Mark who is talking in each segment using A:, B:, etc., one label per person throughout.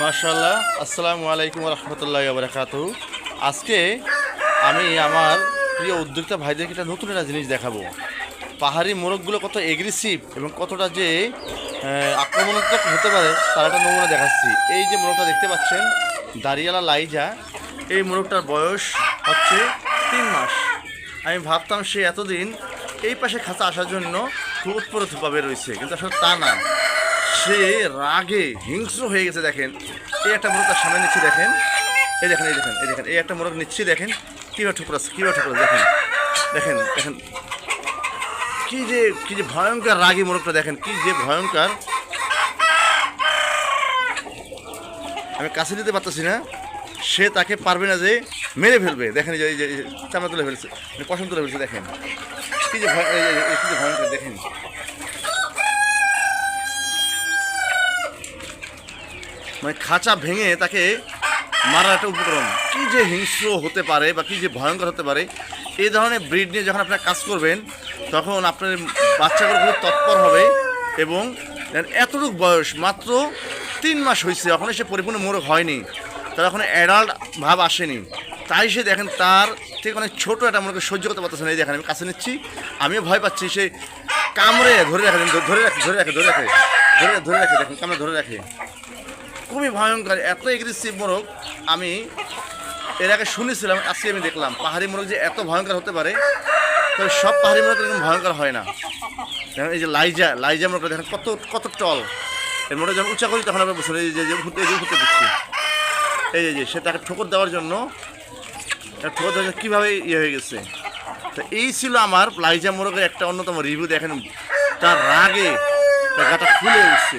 A: মার্শাল্লাহ আসসালামু আলাইকুম রহমতুল্লাহ বারকাত আজকে আমি আমার প্রিয় উদ্যোক্তা ভাইদেরকে একটা নতুন একটা জিনিস দেখাবো। পাহাড়ি মোরগগুলো কত এগ্রেসিভ এবং কতটা যে আক্রমণাত্মক হতে পারে, তার একটা নমুনা দেখাচ্ছি। এই যে মোরগটা দেখতে পাচ্ছেন, দাঁড়িয়ালা লাইজা, এই মোরগটার বয়স হচ্ছে তিন মাস। আমি ভাবতাম সে এতদিন এই পাশে খাঁচা আসার জন্য খুব উৎপরে থুপাবে রয়েছে, কিন্তু আসলে তা না। সে রাগে হিংস্র হয়ে গেছে, দেখেন। এই একটা মোরগ তার সামনে নিচ্ছি, দেখেন। এই দেখেন এই দেখেন এই দেখেন, এই একটা মোরগ নিচ্ছি, দেখেন। কীভাবে ঠুকরাচ্ছে কীভাবে ঠুকরাচ্ছে দেখেন। দেখেন দেখেন। কী যে কী যে ভয়ঙ্কর রাগী মোরগটা দেখেন, কী যে ভয়ঙ্কর। আমি কাছে দিতে পারতেছি না। সে তাকে পারবে না যে মেরে ফেলবে। দেখেন যে চামড়া তুলে ফেলছে মানে পশম তুলে ফেলছে, দেখেন। কী যে ভয়- যে ভয়ঙ্কর, দেখেন। মানে খাঁচা ভেঙে তাকে মারার একটা উপকরণ কী যে হিংস্র হতে পারে বা কী যে ভয়ঙ্কর হতে পারে, এই ধরনের ব্রিড নিয়ে যখন আপনারা কাজ করবেন, তখন আপনার বাচ্চাগুলো খুব তৎপর হবে এবং এতটুকু বয়স, মাত্র তিন মাস হয়েছে, এখনও সে পরিপূর্ণ মোরগ হয়নি। তার এখনও অ্যাডাল্ট ভাব আসেনি। তাই সে দেখেন তার থেকে অনেক ছোটো একটা মোরগকে সহ্য করতে পারতেছে না। এই দেখেন, আমি কাছে নিচ্ছি, আমিও ভয় পাচ্ছি, সে কামড়ে ধরে রাখে ধরে রাখে ধরে রাখে ধরে রাখে, ধরে ধরে রাখে, দেখেন, কামড়ে ধরে রাখে। খুবই ভয়ঙ্কর, এত এগ্রেসিভ মোরগ আমি এর আগে শুনেছিলাম, আজকে আমি দেখলাম। পাহাড়ি মোরগ যে এত ভয়ঙ্কর হতে পারে তবে সব পাহাড়ি মোরগ এরকম ভয়ঙ্কর হয় না। এই যে লাইজা লাইজা মোরগটা দেখেন কত কত টল এই মোরগ যখন উঁচা করি তখন আমরা বসে এই যে ঘুরতে যে ঘুরতে দিচ্ছি। এই যে যে, সে তাকে ঠোকর দেওয়ার জন্য ঠোকর দেওয়ার জন্য কীভাবে ইয়ে হয়ে গেছে? তো এই ছিল আমার লাইজা মোরগের একটা অন্যতম রিভিউ দেখেন, তার রাগে তার গাটা ফুলে উঠছে।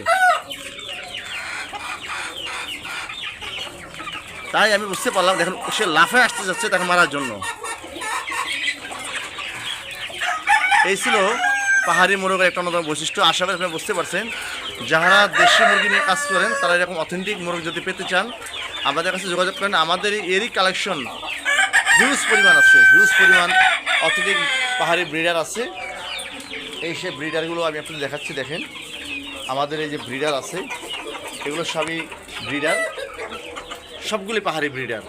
A: তাই আমি বুঝতে পারলাম, দেখেন, সে লাফে আসতে যাচ্ছে তাকে মারার জন্য। এই ছিল পাহাড়ি মোরগের একটা অন্যতম বৈশিষ্ট্য। আশা করি আপনারা বুঝতে পারছেন। যারা দেশি মুরগি নিয়ে কাজ করেন, তারা এরকম অথেন্টিক মোরগ যদি পেতে চান, আমাদের কাছে যোগাযোগ করেন। আমাদের এরই কালেকশন হিউজ পরিমাণ আছে হিউজ পরিমাণ অথেন্টিক পাহাড়ি ব্রিডার আছে। এই সে ব্রিডারগুলো আমি আপনাদের দেখাচ্ছি, দেখেন। আমাদের এই যে ব্রিডার আছে, এগুলো সবই ব্রিডার সবগুলি পাহাড়ি ব্রিডার।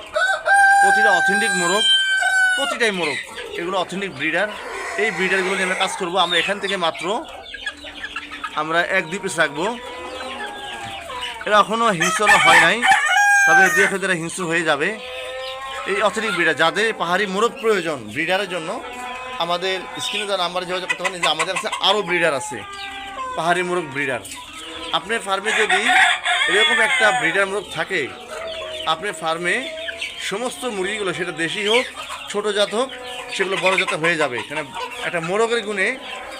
A: প্রতিটা অথেন্টিক মোরগ, প্রতিটাই মোরগ। এগুলো অথেন্টিক ব্রিডার। এই ব্রিডারগুলো নিয়ে আমরা কাজ করব। আমরা এখান থেকে মাত্র আমরা এক দুই পিস রাখব। এরা এখনও হিংস্র হয় নাই, তবে দু এক হিংস্র হয়ে যাবে। এই অথেন্টিক ব্রিডার, যাদের পাহাড়ি মোরগ প্রয়োজন ব্রিডারের জন্য, আমাদের স্ক্রিনে যারা নাম্বারে যোগাযোগ করতে পারেন। যে আমাদের কাছে আরও ব্রিডার আছে, পাহাড়ি মোরগ ব্রিডার। আপনার ফার্মে যদি এরকম একটা ব্রিডার মোরগ থাকে আপনার ফার্মে সমস্ত মুরগিগুলো, সেটা দেশি হোক, ছোটো জাত হোক, সেগুলো বড় জাত হয়ে যাবে। কেন একটা মোরগের গুণে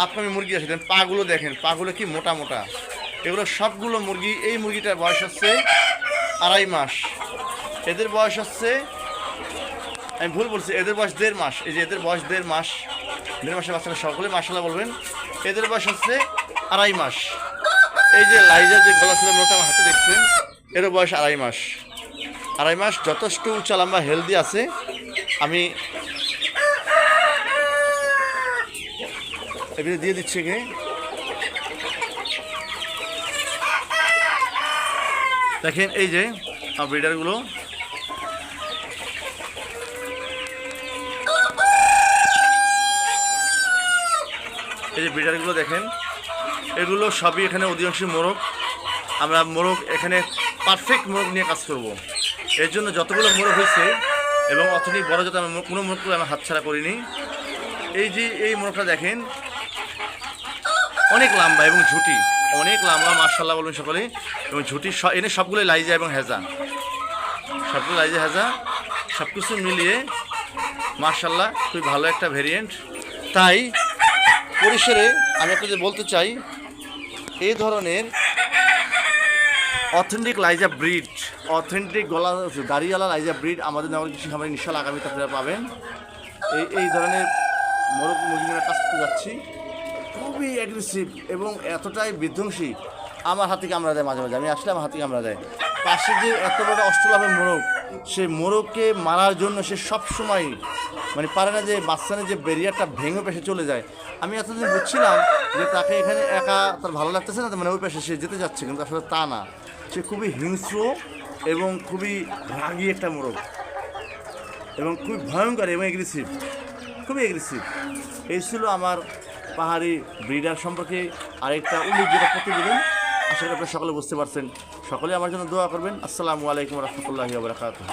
A: আপনার মুরগি আছে পাগুলো দেখেন, পাগুলো কি মোটা মোটা। এগুলো সবগুলো মুরগি, এই মুরগিটার বয়স হচ্ছে আড়াই মাস। এদের বয়স হচ্ছে, আমি ভুল বলছি, এদের বয়স দেড় মাস। এই যে এদের বয়স দেড় মাস, দেড় মাসের বাচ্চারা সকলে মাসাল্লাহ বলবেন, এদের বয়স হচ্ছে আড়াই মাস। এই যে লাইজার যে গলা ছিল, মোটা হাতে দেখছেন, এরও বয়স আড়াই মাস। আড়াই মাস যথেষ্ট উঁচা লম্বা হেলদি আছে। আমি এবারে দিয়ে দিচ্ছি কে দেখেন এই যে ব্রিডারগুলো এই যে ব্রিডারগুলো দেখেন, এগুলো সবই এখানে অধিকাংশ মোরগ। আমরা মোরগ এখানে পারফেক্ট মোরগ নিয়ে কাজ করব। এর জন্য যতগুলো মোরগ হয়েছে এবং অথনি বড় যত আমি কোনো মোরগ আমি হাতছাড়া করিনি। এই যে এই মোরগটা দেখেন, অনেক লম্বা এবং ঝুটি, অনেক লম্বা মার্শাল্লাহ বলবেন সকলে, এবং ঝুটি এনে সবগুলোই লাইজা এবং হেজা। সবগুলো লাইজা, হেজা সব কিছু মিলিয়ে মার্শাল্লাহ খুবই ভালো একটা ভেরিয়েন্ট তাই, পরিসরে আমি আপনাদের বলতে চাই, এই ধরনের অথেন্টিক লাইজা ব্রিড অথেন্টিক গলা দাড়িওয়ালা লাইজা ব্রিড আমাদের নগর কৃষি খামারে নিশ্চয় আগামীতে আপনারা পাবেন। এই এই ধরনের মোরগ মুরগি নিয়ে কাজ করতে যাচ্ছি। খুবই অ্যাগ্রেসিভ এবং এতটাই বিধ্বংসী। আমার হাতে কামড়া দেয় মাঝে মাঝে, আমি আসলে আমার হাতে কামড়া দেয়। পাশে যে এত বড় অষ্টলাভের মোরগ, সে মোরগকে মারার জন্য সে সব সময় মানে পারে না যে মাঝখানে যে ব্যারিয়ারটা ভেঙে পেশে চলে যায়। আমি এতদিন বুঝছিলাম যে তাকে এখানে একা তার ভালো লাগতেছে না মানে ওই পেশে সে যেতে যাচ্ছে, কিন্তু আসলে তা না। সে খুবই হিংস্র এবং খুবই রাগি একটা মোরগ। এবং খুবই ভয়ঙ্কর এবং এগ্রেসিভ খুবই এগ্রেসিভ এই ছিল আমার পাহাড়ি ব্রিডার সম্পর্কে আরেকটা উল্লেখযোগ্য প্রতিবেদন। আশা করি আপনারা সকলে বুঝতে পারছেন। সকলে আমার জন্য দোয়া করবেন। আসসালামু আলাইকুম রহমতুল্লাহি বারকাতুহ।